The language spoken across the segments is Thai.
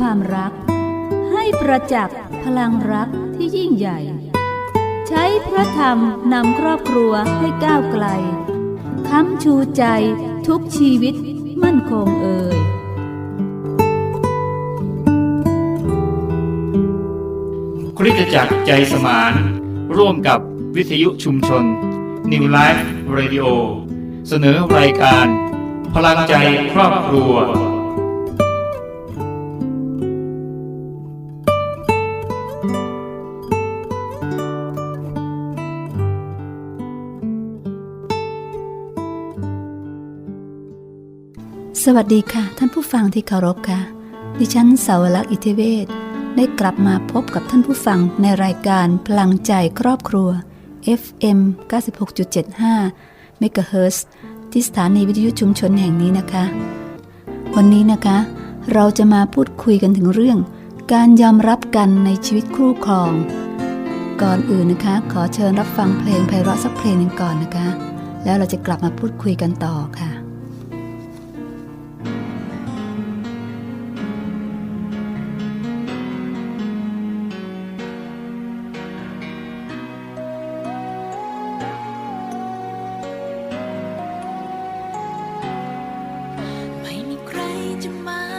ความรัก ให้ประจักษ์พลังรักที่ยิ่งใหญ่ ใช้พระธรรมนำครอบครัวให้ก้าวไกล ค้ำชูใจทุกชีวิตมั่นคงเอ่ยคริสตจักรใจสมาน ร่วมกับวิทยุชุมชน New Life Radio เสนอรายการ พลังใจครอบครัว สวัสดีค่ะ ท่านผู้ฟังที่เคารพค่ะ ดิฉันสาวลักษณ์อิทธิเวศได้กลับมาพบกับท่านผู้ฟังในรายการพลังใจครอบครัว FM 96.75เมกะเฮิรตซ์ที่สถานีวิทยุชุมชนแห่งนี้นะคะ วันนี้นะคะ เราจะมาพูดคุยกันถึงเรื่อง การยอมรับกันในชีวิตคู่ครอง ก่อนอื่นนะคะ ขอเชิญรับฟังเพลงไพเราะสักเพลงหนึ่งก่อนนะคะ แล้วเราจะกลับมาพูดคุยกันต่อค่ะ ใค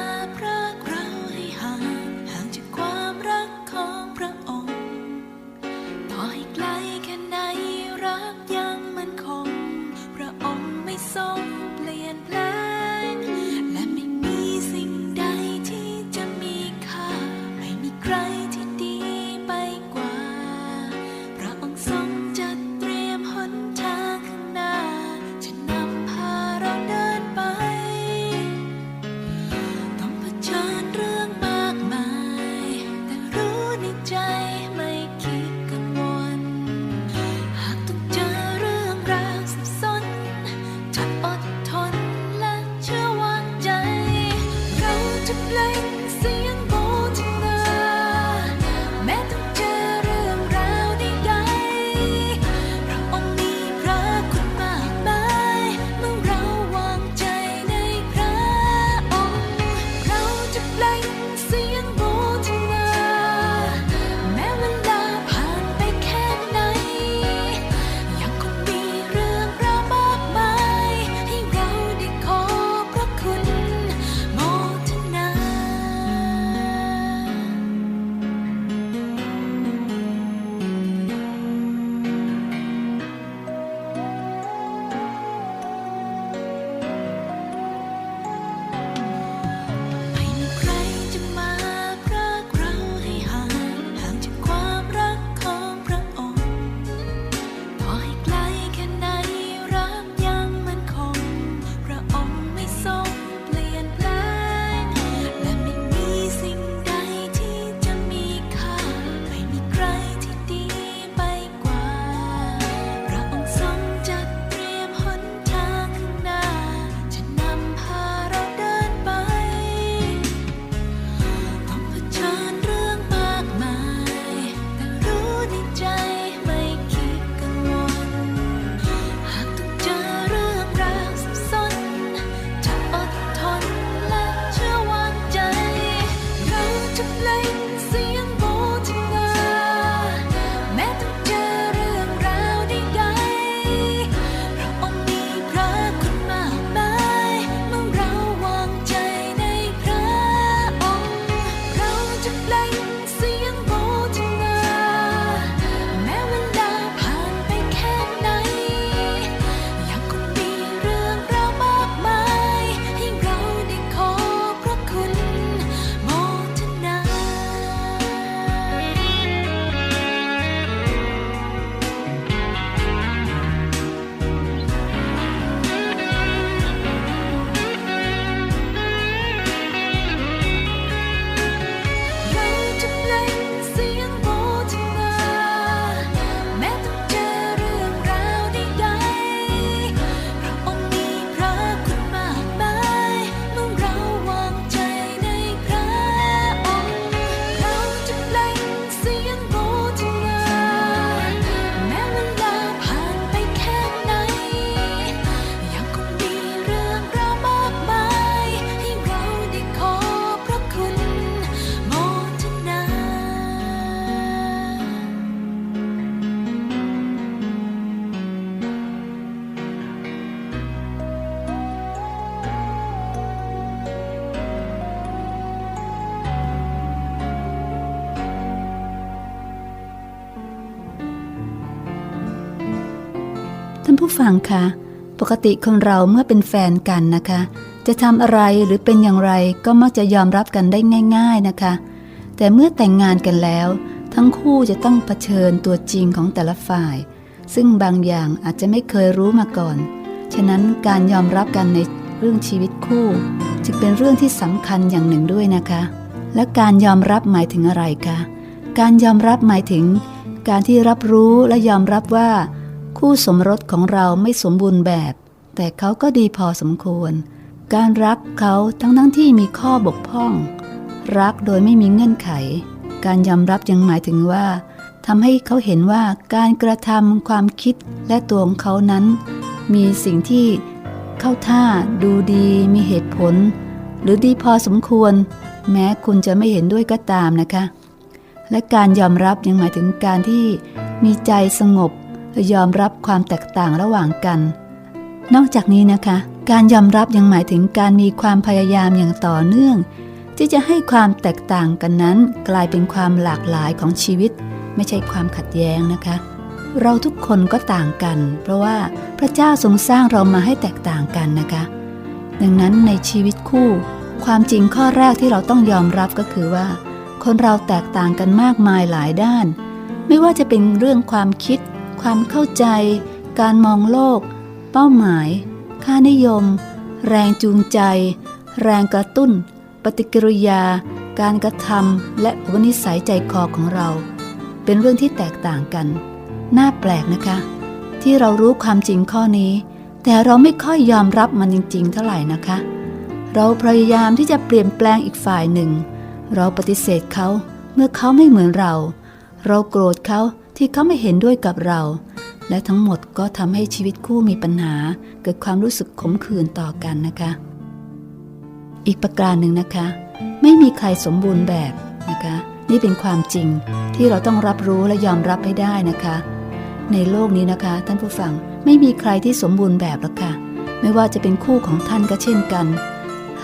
ผู้ฟังคะปกติคนเราเมื่อเป็นแฟนกันนะคะ จะทำอะไรหรือเป็นอย่างไรก็มักจะยอมรับกันได้ง่าย ๆนะคะ แต่เมื่อแต่งงานกันแล้ว ทั้งคู่จะต้องเผชิญตัวจริงของแต่ละฝ่าย ซึ่งบางอย่างอาจจะไม่เคยรู้มาก่อน ฉะนั้นการยอมรับกันในเรื่องชีวิตคู่ จึงเป็นเรื่องที่สำคัญอย่างหนึ่งด้วยนะคะ และการยอมรับหมายถึงอะไรคะการยอมรับหมายถึง การที่รับรู้และยอมรับว่า คู่สมรสของเราไม่สมบูรณ์แบบ แต่เขาก็ดีพอสมควร การรักเขาทั้งทั้งที่มีข้อบกพร่อง รักโดยไม่มีเงื่อนไข การยอมรับยังหมายถึงว่าทำให้เขาเห็นว่าการกระทำความคิดและตัวของเขานั้น มีสิ่งที่เข้าท่าดูดีมีเหตุผล หรือดีพอสมควร แม้คุณจะไม่เห็นด้วยก็ตามนะคะ และการยอมรับยังหมายถึงการที่มีใจสงบ ยอมรับความแตกต่างระหว่างกัน นอกจากนี้นะคะ การยอมรับยังหมายถึงการมีความพยายามอย่างต่อเนื่อง ที่จะให้ความแตกต่างกันนั้น กลายเป็นความหลากหลายของชีวิต ไม่ใช่ความขัดแย้งนะคะ เราทุกคนก็ต่างกัน เพราะว่าพระเจ้าทรงสร้างเรามาให้แตกต่างกันนะคะ ดังนั้นในชีวิตคู่ ความจริงข้อแรกที่เราต้องยอมรับก็คือว่า คนเราแตกต่างกันมากมายหลายด้าน ไม่ว่าจะเป็นเรื่องความคิด ความเข้าใจ การมองโลก เป้าหมาย ค่านิยม แรงจูงใจ แรงกระตุ้น ปฏิกิริยา การกระทำและอุปนิสัยใจคอของเรา เป็นเรื่องที่แตกต่างกัน น่าแปลกนะคะ ที่เรารู้ความจริงข้อนี้ แต่เราไม่ค่อยยอมรับมันจริง ๆ เท่าไหร่นะคะ เราพยายามที่จะเปลี่ยนแปลงอีกฝ่ายหนึ่ง เราปฏิเสธเขาเมื่อเขาไม่เหมือนเรา เราโกรธเขา ที่เขาไม่เห็นด้วยกับเรา และทั้งหมดก็ทำให้ชีวิตคู่มีปัญหา เกิดความรู้สึกขมขื่นต่อกันนะคะ อีกประการหนึ่งนะคะ ไม่มีใครสมบูรณ์แบบนะคะ นี่เป็นความจริงที่เราต้องรับรู้และยอมรับให้ได้นะคะ ในโลกนี้นะคะ ท่านผู้ฟังไม่มีใครที่สมบูรณ์แบบหรอกค่ะ ไม่ว่าจะเป็นคู่ของท่านก็เช่นกัน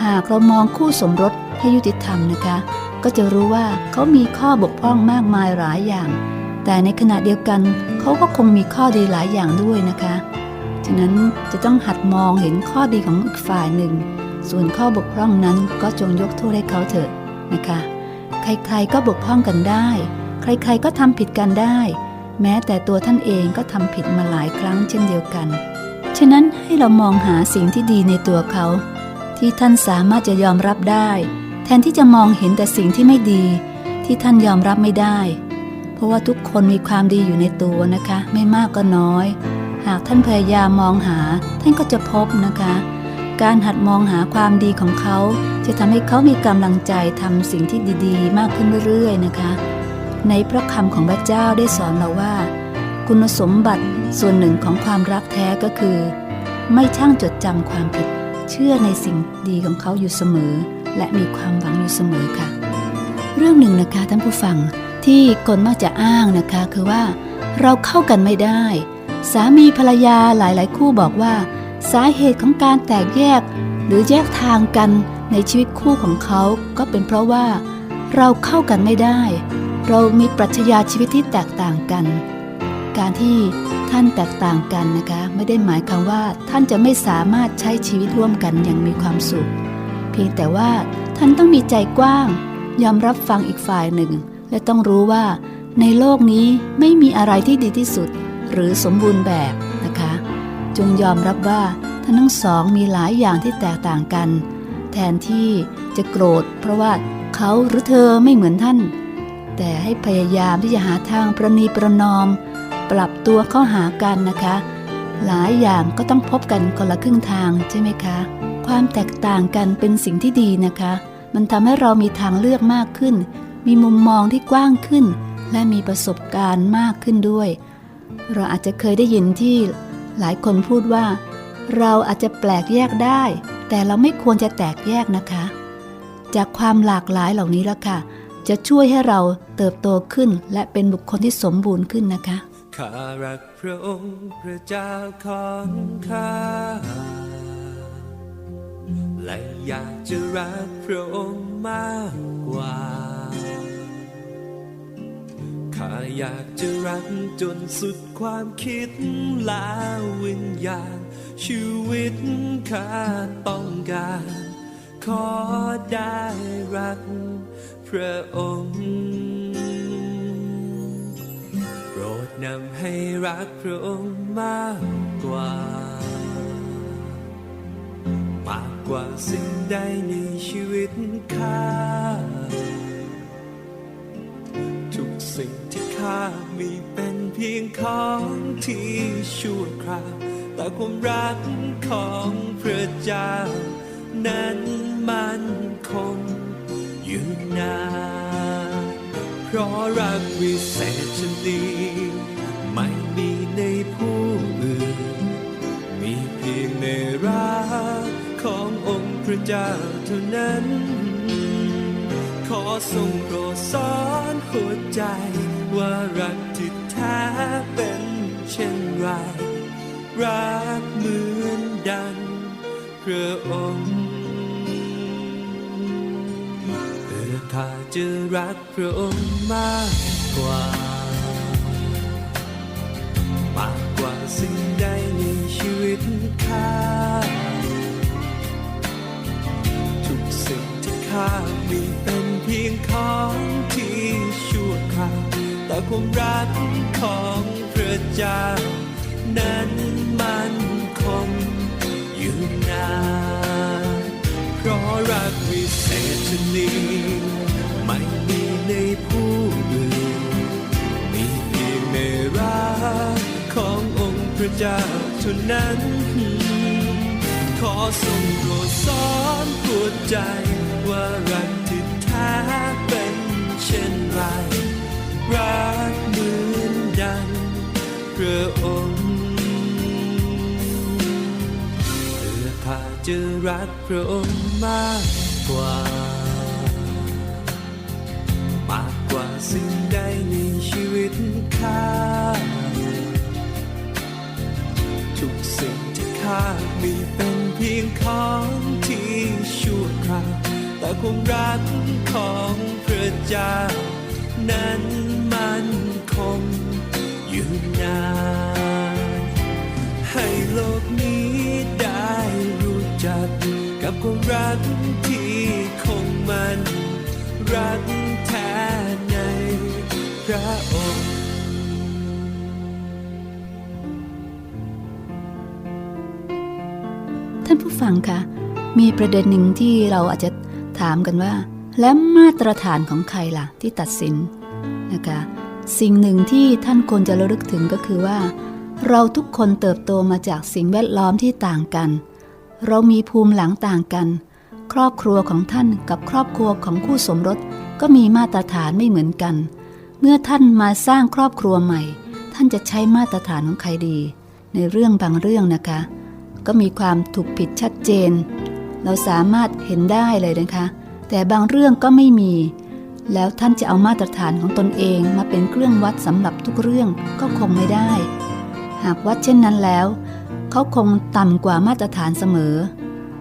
หากเรามองคู่สมรสให้ยุติธรรมนะคะ ก็จะรู้ว่าเขามีข้อบกพร่องมากมายหลายอย่าง แต่ในขณะเดียวกันเขาก็คงมีข้อดีหลายอย่างด้วยนะคะ ฉะนั้นจะต้องหัดมองเห็นข้อดีของอีกฝ่ายหนึ่ง ส่วนข้อบกพร่องนั้นก็จงยกโทษให้เขาเถอะนะคะ ใครๆก็บกพร่องกันได้ ใครๆก็ทำผิดกันได้ แม้แต่ตัวท่านเองก็ทำผิดมาหลายครั้งเช่นเดียวกัน ฉะนั้นให้เรามองหาสิ่งที่ดีในตัวเขา ที่ท่านสามารถจะยอมรับได้ แทนที่จะมองเห็นแต่สิ่งที่ไม่ดี ที่ท่านยอมรับไม่ได้ เพราะว่าทุกคนมีความดีอยู่ในตัวนะคะ ไม่มากก็น้อย หากท่านพยายามมองหา ท่านก็จะพบนะคะ การหัดมองหาความดีของเขา จะทำให้เขามีกำลังใจทำสิ่งที่ดีๆ มากขึ้นเรื่อยๆนะคะ ในพระคำของพระเจ้าได้สอนเราว่า คุณสมบัติส่วนหนึ่งของความรักแท้ก็คือ ไม่ช่างจดจำความผิด เชื่อในสิ่งดีของเขาอยู่เสมอ และมีความหวังอยู่เสมอค่ะ เรื่องหนึ่งนะคะท่านผู้ฟัง ที่คนมักจะอ้างนะคะคือว่าเราเข้ากันไม่ได้ สามีภรรยาหลายๆ คู่บอกว่า สาเหตุของการแตกแยก หรือแยกทางกันในชีวิตคู่ของเขาก็เป็นเพราะว่า เราเข้ากันไม่ได้ เรามีปรัชญาชีวิตที่แตกต่างกัน การที่ท่านแตกต่างกันนะคะไม่ได้หมายความว่าท่านจะไม่สามารถใช้ชีวิตร่วมกันอย่างมีความสุข เพียงแต่ว่าท่านต้องมีใจกว้าง ยอมรับฟังอีกฝ่ายหนึ่ง และต้องรู้ว่า ในโลกนี้ไม่มีอะไรที่ดีที่สุด หรือสมบูรณ์แบบนะคะ จงยอมรับว่าท่านทั้งสองมีหลายอย่างที่แตกต่างกัน แทนที่จะโกรธ เพราะว่าเขาหรือเธอไม่เหมือนท่าน แต่ให้พยายามที่จะหาทางประนีประนอม ปรับตัวเข้าหากันนะคะ หลายอย่างก็ต้องพบกันคนละครึ่งทางใช่ไหมคะ ความแตกต่างกันเป็นสิ่งที่ดีนะคะ มันทำให้เรามีทางเลือกมากขึ้น มีมุมมองที่กว้างขึ้น และมีประสบการณ์มากขึ้นด้วย เราอาจจะเคยได้ยินที่หลายคนพูดว่า เราอาจจะแปลกแยกได้ แต่เราไม่ควรจะแตกแยกนะคะ จากความหลากหลายเหล่านี้ละค่ะ จะช่วยให้เราเติบโตขึ้น และเป็นบุคคลที่สมบูรณ์ขึ้นนะคะข้ารักพระองค์พระเจ้าของข้าและอยากจะรักพระองค์มากกว่า ข้าอยากจะรักจนสุดความคิดล้ววิญญาณชีวิตข้าต้องการ ขอได้รักพระองค์ โปรดนำให้รักพระองค์มากกว่า มากกว่าสิ่งใดในชีวิตข้าทุก ถ้ามีเป็นเพียงของที่ชั่วคราวแต่ความรักของพระเจ้า นั้นมันคงอยู่นานเพราะรักวิเศษชนีไม่มีในผู้อื่น มีเพียงในรักขององค์พระเจ้าเท่านั้น ขอทรงโปรดสอนหัวใจ ว่ารักที่แท้เป็นเช่นไร รักเหมือนดังพระองค์เพื่อข้าจะรักพระองค์มากกว่า มากกว่าสิ่งใดในชีวิตข้าามีเป็นเพียงของที่ชั่วคราวแต่ความรักของพระเจ้านั้นมันคงอยู่นานเพราะรักวิเศษชนีไม่มีในผู้อื่นมีเพียงในรักขององค์พระเจ้าเท่านั้นขอทรงโปรดสอนหัวใจ ว่ารักที่แท้เป็นเช่นไร รักเหมือนดังพระองค์เพื่อข้าจะรักพระองค์มากกว่า มากกว่าสิ่งใดในชีวิตข้าทุกสิ่งที่ข้ามีเป็นเพียงของที่ชั่วคราว แต่ความรักของพระเจ้า นั้นมันคงอยู่นานให้โลกนี้ได้รู้จัก กับความรักที่คงมัน รักแท้ในพระองค์ท่านผู้ฟังคะมีประเด็นหนึ่งที่เราอาจจะ ถามกันว่า แล้วมาตรฐานของใครล่ะที่ตัดสินนะคะสิ่งหนึ่งที่ท่านควรจะระลึกถึงก็คือว่า เราทุกคนเติบโตมาจากสิ่งแวดล้อมที่ต่างกัน เรามีภูมิหลังต่างกัน ครอบครัวของท่านกับครอบครัวของคู่สมรสก็มีมาตรฐานไม่เหมือนกัน เมื่อท่านมาสร้างครอบครัวใหม่ ท่านจะใช้มาตรฐานของใครดี ในเรื่องบางเรื่องนะคะ ก็มีความถูกผิดชัดเจน เราสามารถเห็นได้เลยนะคะ แต่บางเรื่องก็ไม่มี แล้วท่านจะเอามาตรฐานของตนเองมาเป็นเครื่องวัดสำหรับทุกเรื่องก็คงไม่ได้ หากวัดเช่นนั้นแล้ว เขาคงต่ำกว่ามาตรฐานเสมอ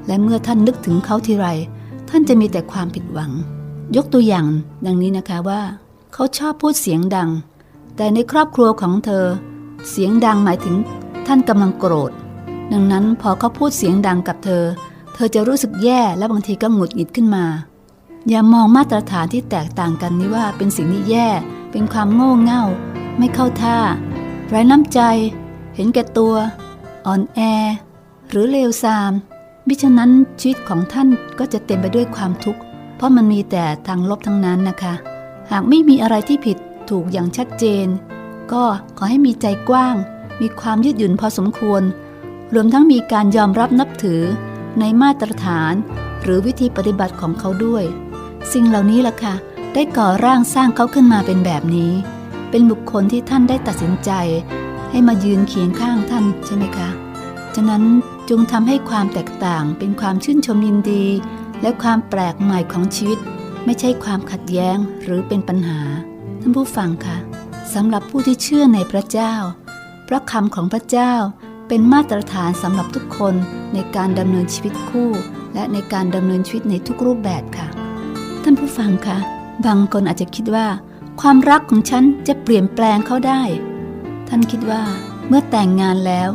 และเมื่อท่านนึกถึงเขาทีไร ท่านจะมีแต่ความผิดหวัง ยกตัวอย่างดังนี้นะคะว่า เขาชอบพูดเสียงดัง แต่ในครอบครัวของเธอ เสียงดังหมายถึงท่านกำลังโกรธ ดังนั้นพอเขาพูดเสียงดังกับเธอ ธอจะรู้สึกแย่และบางทีก็หงุดหงิดขึ้นมา อย่ามองมาตรฐานที่แตกต่างกันนี้ว่าเป็นสิ่งที่แย่ เป็นความโง่เง่า ไม่เข้าท่า ไร้น้ำใจ เห็นแก่ตัว อ่อนแอ หรือเลวทราม มิฉะนั้นชีวิตของท่านก็จะเต็มไปด้วยความทุกข์ เพราะมันมีแต่ทางลบทั้งนั้นนะคะ หากไม่มีอะไรที่ผิดถูกอย่างชัดเจน ก็ขอให้มีใจกว้าง มีความยืดหยุ่นพอสมควร รวมทั้งมีการยอมรับนับถือ ในมาตรฐาน หรือวิธีปฏิบัติของเขาด้วย สิ่งเหล่านี้ล่ะค่ะ ได้ก่อร่างสร้างเขาขึ้นมาเป็นแบบนี้ เป็นบุคคลที่ท่านได้ตัดสินใจ ให้มายืนเคียงข้างท่านใช่ไหมคะ ฉะนั้นจงทำให้ความแตกต่างเป็นความชื่นชมยินดี และความแปลกใหม่ของชีวิต ไม่ใช่ความขัดแย้งหรือเป็นปัญหา ท่านผู้ฟังคะสำหรับผู้ที่เชื่อในพระเจ้าพระคำของพระเจ้า เป็นมาตรฐานสำหรับทุกคนในการดำเนินชีวิตคู่ และในการดำเนินชีวิตในทุกรูปแบบค่ะ ท่านผู้ฟังคะบางคนอาจจะคิดว่า ความรักของฉันจะเปลี่ยนแปลงเขาได้ ท่านคิดว่าเมื่อแต่งงานแล้ว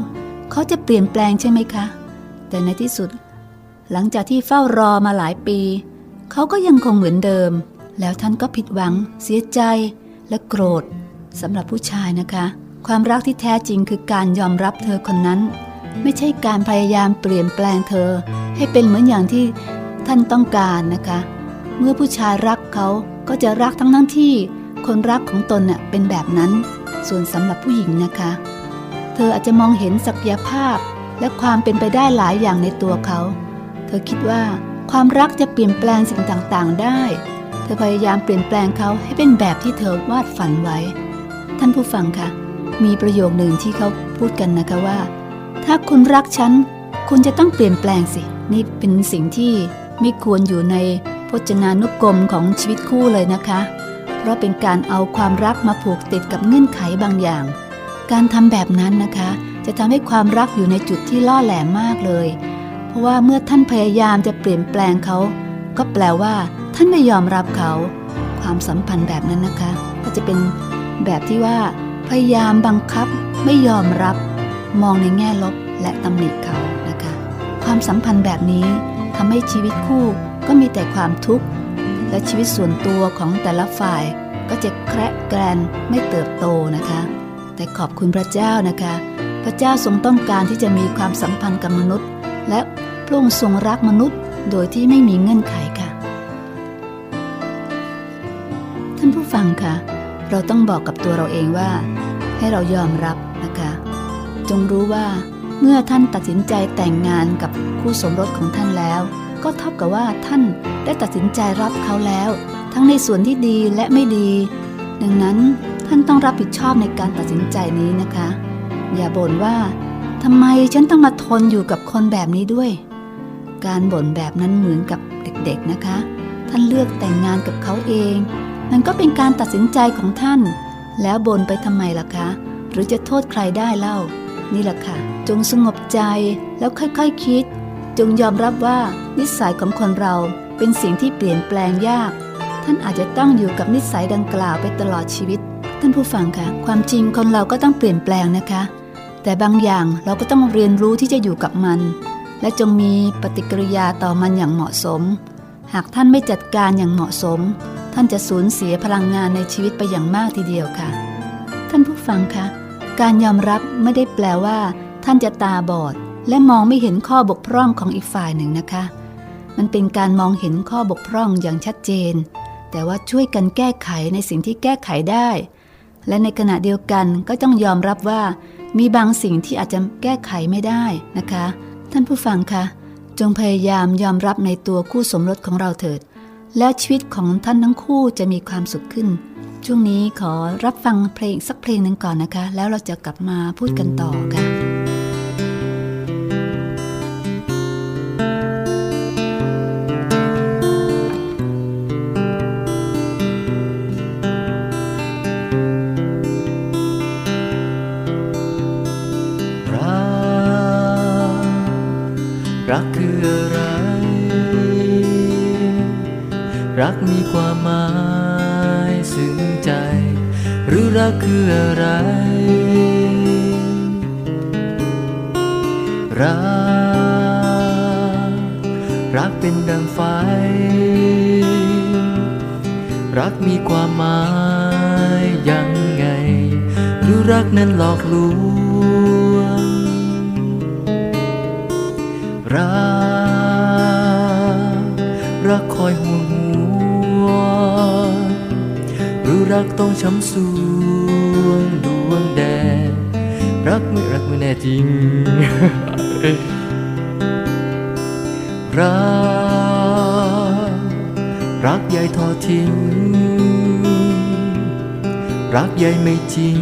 เขาจะเปลี่ยนแปลงใช่ไหมคะ แต่ในที่สุด หลังจากที่เฝ้ารอมาหลายปี เขาก็ยังคงเหมือนเดิม แล้วท่านก็ผิดหวัง เสียใจและโกรธสำหรับผู้ชายนะคะ ความรักที่แท้จริงคือการยอมรับเธอคนนั้น ไม่ใช่การพยายามเปลี่ยนแปลงเธอ ให้เป็นเหมือนอย่างที่ท่านต้องการนะคะ เมื่อผู้ชายรักเขาก็จะรักทั้งทั้งที่คนรักของตนน่ะเป็นแบบนั้น ส่วนสำหรับผู้หญิงนะคะ เธออาจจะมองเห็นศักยภาพและความเป็นไปได้หลายอย่างในตัวเขา เธอคิดว่าความรักจะเปลี่ยนแปลงสิ่งต่างๆ ได้ เธอพยายามเปลี่ยนแปลงเขาให้เป็นแบบที่เธอวาดฝันไว้ ท่านผู้ฟังคะ มีประโยคหนึ่งที่เขาพูดกันนะคะว่า ถ้าคุณรักฉัน คุณจะต้องเปลี่ยนแปลงสิ นี่เป็นสิ่งที่ไม่ควรอยู่ในพจนานุกรมของชีวิตคู่เลยนะคะ เพราะเป็นการเอาความรักมาผูกติดกับเงื่อนไขบางอย่าง การทำแบบนั้นนะคะ จะทำให้ความรักอยู่ในจุดที่ล่อแหลมมากเลย เพราะว่าเมื่อท่านพยายามจะเปลี่ยนแปลงเขา ก็แปลว่าท่านไม่ยอมรับเขา ความสัมพันธ์แบบนั้นนะคะ ก็จะเป็นแบบที่ว่า พยายามบังคับไม่ยอมรับ มองในแง่ลบและตำหนิเขานะคะ ความสัมพันธ์แบบนี้ทำให้ชีวิตคู่ก็มีแต่ความทุกข์ และชีวิตส่วนตัวของแต่ละฝ่ายก็จะแคระแกรนไม่เติบโตนะคะ แต่ขอบคุณพระเจ้านะคะ พระเจ้าทรงต้องการที่จะมีความสัมพันธ์กับมนุษย์ และพระองค์ทรงรักมนุษย์โดยที่ไม่มีเงื่อนไขค่ะ ท่านผู้ฟังคะเราต้องบอกกับตัวเราเองว่า ให้เรายอมรับนะคะ จงรู้ว่าเมื่อท่านตัดสินใจแต่งงานกับคู่สมรสของท่านแล้ว ก็เท่ากับว่าท่านได้ตัดสินใจรับเขาแล้ว ทั้งในส่วนที่ดีและไม่ดี ดังนั้นท่านต้องรับผิดชอบในการตัดสินใจนี้นะคะ อย่าบ่นว่าทำไมฉันต้องมาทนอยู่กับคนแบบนี้ด้วย การบ่นแบบนั้นเหมือนกับเด็กๆนะคะ ท่านเลือกแต่งงานกับเขาเอง มันก็เป็นการตัดสินใจของท่าน แล้วบ่นไปทำไมล่ะคะ หรือจะโทษใครได้เล่า นี่แหละค่ะ จงสงบใจแล้วค่อยๆคคิด จงยอมรับว่านิสัยของคนเราเป็นสิ่งที่เปลี่ยนแปลงยาก ท่านอาจจะต้องอยู่กับนิสัยดังกล่าวไปตลอดชีวิต ท่านผู้ฟังคะความจริงคนเราก็ต้องเปลี่ยนแปลงนะคะ แต่บางอย่างเราก็ต้องเรียนรู้ที่จะอยู่กับมัน และจงมีปฏิกิริยาต่อมันอย่างเหมาะสม หากท่านไม่จัดการอย่างเหมาะสม ท่านจะสูญเสียพลังงานในชีวิตไปอย่างมากทีเดียวค่ะ ท่านผู้ฟังคะการยอมรับไม่ได้แปลว่า ท่านจะตาบอด และมองไม่เห็นข้อบกพร่องของอีกฝ่ายหนึ่งนะคะ มันเป็นการมองเห็นข้อบกพร่องอย่างชัดเจน แต่ว่าช่วยกันแก้ไขในสิ่งที่แก้ไขได้ และในขณะเดียวกันก็ต้องยอมรับว่า มีบางสิ่งที่อาจจะแก้ไขไม่ได้นะคะ ท่านผู้ฟังคะจงพยายามยอมรับในตัวคู่สมรสของเราเถิด แล้วชีวิตของท่านทั้งคู่จะมีความสุขขึ้น ช่วงนี้ขอรับฟังเพลงสักเพลงหนึ่งก่อนนะคะ แล้วเราจะกลับมาพูดกันต่อค่ะ ลวง รัก รักคอยห่วงห่วงหรือรักต้องช้ำสวงดวงแดดรักไม่รักไม่แน่จริง รัก รักใหญ่ทอทิ้ง รักใหญ่ไม่จริง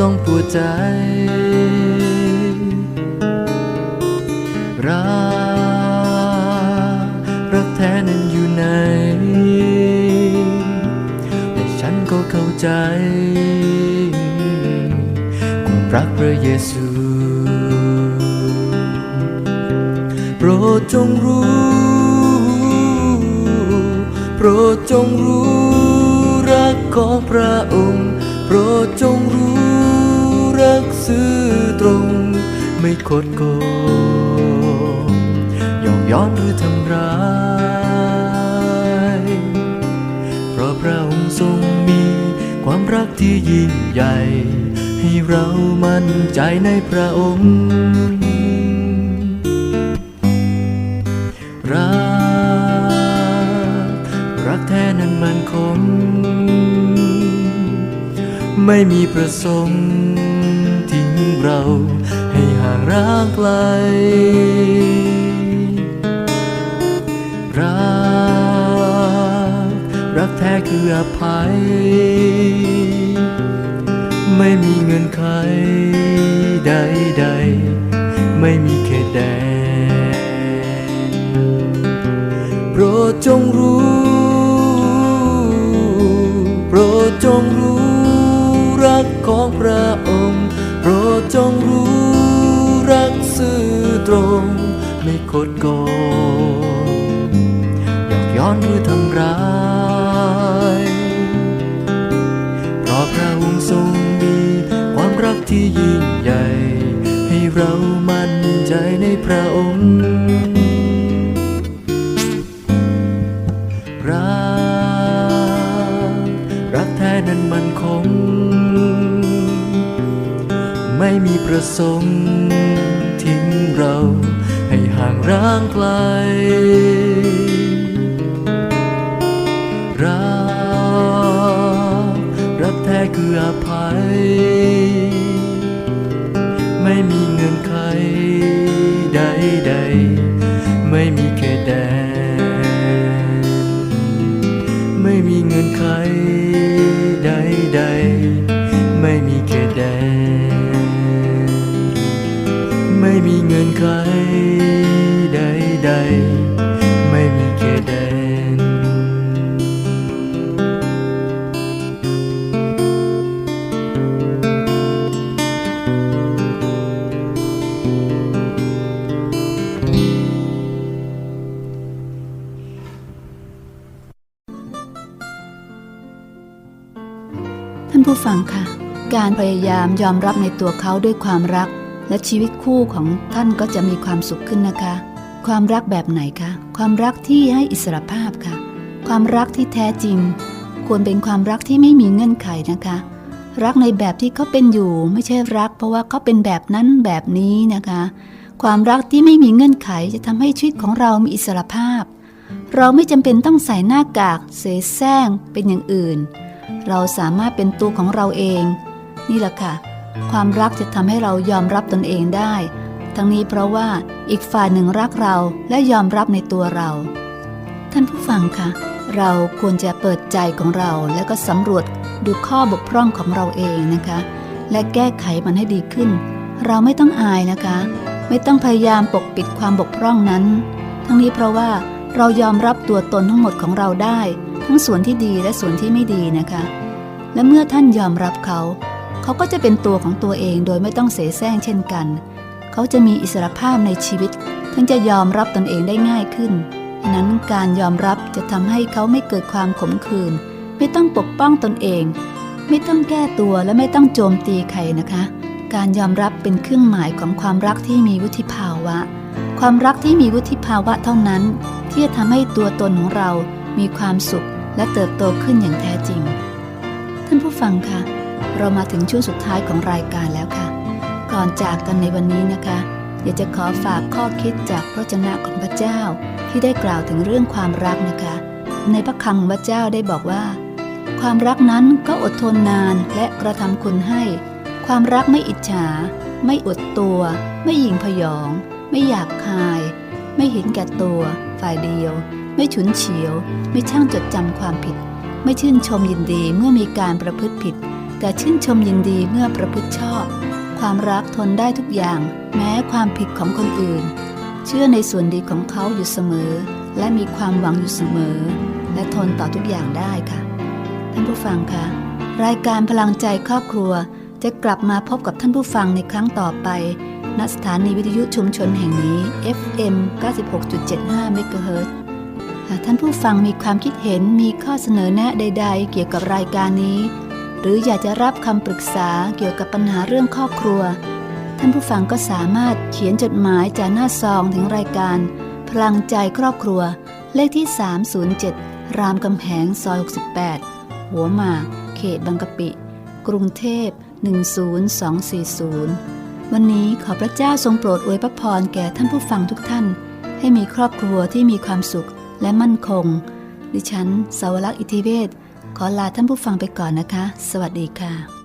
ตุให้ต้องปวดใจ รัก รักแท้นั้นอยู่ไหนแต่ฉันก็เข้าใจความรักพระเยซู โปรดจงรู้ โปรดจงรู้รักของพระองค์โปรดจงรู้ รักซื่อตรง ไม่คดโกงยอกย้อนหรือทำร้าย เพราะพระองค์ทรงมีความรักที่ยิ่งใหญ่ ให้เรามั่นใจในพระองค์รักรักแท้นั้นมันคงไม่มีประสงค์ เรา ให้ห่างร้างไกล รัก รักแท้คืออภัย ไม่มีเงินไขใดๆไม่มีเขตแดนโปรดจงรู้ โปรดจงรู้รักของพระองค์ จงรู้รักซื่อตรงไม่คดโกงหยอกย้อนหรือทำร้ายเพราะพระองค์ทรงมีความรักที่ยิ่งใหญ่ ให้เรามั่นใจในพระองค์ ไม่มีประสงค์ทิ้งเราให้ห่างร้างไกล รัก รักแท้คืออภัย ไม่มีเงื่อนไขใดๆ ไม่มีเขตแดน ไม่มีเงื่อนไขใดๆ ม่มีเงื่อนไขใดๆ ไม่มีเขตแดน ท่านผู้ฟังค่ะ การพยายามยอมรับในตัวเขาด้วยความรัก และชีวิตคู่ของท่านก็จะมีความสุขขึ้นนะคะ ความรักแบบไหนคะ ความรักที่ให้อิสรภาพค่ะ ความรักที่แท้จริง ควรเป็นความรักที่ไม่มีเงื่อนไขนะคะ รักในแบบที่เขาเป็นอยู่ไม่ใช่รัก เพราะว่าเขาเป็นแบบนั้นแบบนี้นะคะ ความรักที่ไม่มีเงื่อนไขจะทำให้ชีวิตของเรามีอิสรภาพ เราไม่จำเป็นต้องใส่หน้ากาก เสแสร้งเป็นอย่างอื่น เราสามารถเป็นตัวของเราเอง นี่แหละค่ะ ความรักจะทำให้เรายอมรับตนเองได้ ทั้งนี้เพราะว่าอีกฝ่ายหนึ่งรักเราและยอมรับในตัวเรา ท่านผู้ฟังคะเราควรจะเปิดใจของเราแล้วก็สำรวจดูข้อบกพร่องของเราเองนะคะ และแก้ไขมันให้ดีขึ้น เราไม่ต้องอายนะคะ ไม่ต้องพยายามปกปิดความบกพร่องนั้น ทั้งนี้เพราะว่าเรายอมรับตัวตนทั้งหมดของเราได้ ทั้งส่วนที่ดีและส่วนที่ไม่ดีนะคะ และเมื่อท่านยอมรับเขา เขาก็จะเป็นตัวของตัวเองโดยไม่ต้องเสแสร้งเช่นกัน เขาจะมีอิสรภาพในชีวิตทั้งจะยอมรับตนเองได้ง่ายขึ้นฉะนั้นการยอมรับจะทำให้เขาไม่เกิดความขมขื่นไม่ต้องปกป้องตนเอง ไม่ต้องแก้ตัวและไม่ต้องโจมตีใครนะคะ การยอมรับเป็นเครื่องหมายของความรักที่มีวุฒิภาวะ ความรักที่มีวุฒิภาวะเท่านั้น ที่จะทำให้ตัวตนของเรามีความสุขและเติบโตขึ้นอย่างแท้จริง ท่านผู้ฟังคะ เรามาถึงช่วงสุดท้ายของรายการแล้วค่ะ ก่อนจากกันในวันนี้นะคะ อยากจะขอฝากข้อคิดจากพระวจนะของพระเจ้า ที่ได้กล่าวถึงเรื่องความรักนะคะ ในพระคำของพระเจ้าได้บอกว่า ความรักนั้นก็อดทนนานและกระทำคุณให้ ความรักไม่อิจฉา ไม่อดตัว ไม่หยิ่งพยอง ไม่อยากคาย ไม่เห็นแก่ตัว ฝ่ายเดียว ไม่ฉุนเฉียว ไม่ช่างจดจำความผิด ไม่ชื่นชมยินดีเมื่อมีการประพฤติผิด แต่ชื่นชมยินดีเมื่อประพฤติชอบ ความรักทนได้ทุกอย่าง แม้ความผิดของคนอื่น เชื่อในส่วนดีของเขาอยู่เสมอ และมีความหวังอยู่เสมอ และทนต่อทุกอย่างได้ค่ะ ท่านผู้ฟังคะรายการพลังใจครอบครัว จะกลับมาพบกับท่านผู้ฟังในครั้งต่อไปณสถานีวิทยุชุมชนแห่งนี้ FM 96.75เมกะเฮิรตซ์หากท่านผู้ฟังมีความคิดเห็นมีข้อเสนอแนะใด ๆ เกี่ยวกับรายการนี้ รืออยากจะรับคำปรึกษาเกี่ยวกับปัญหาเรื่องครอบครัว ท่านผู้ฟังก็สามารถเขียนจดหมายจากหน้าซองถึงรายการ พลังใจครอบครัว เลขที่ 307 รามกำแหงซอย 68 หัวหมากเขตบางกะปิ กรุงเทพ 10240 วันนี้ขอพระเจ้าทรงโปรดอวยพระพรแก่ท่านผู้ฟังทุกท่าน ให้มีครอบครัวที่มีความสุขและมั่นคง ดิฉันสาวรักษ์อิทิเวศ ขอลาท่านผู้ฟังไปก่อนนะคะ สวัสดีค่ะ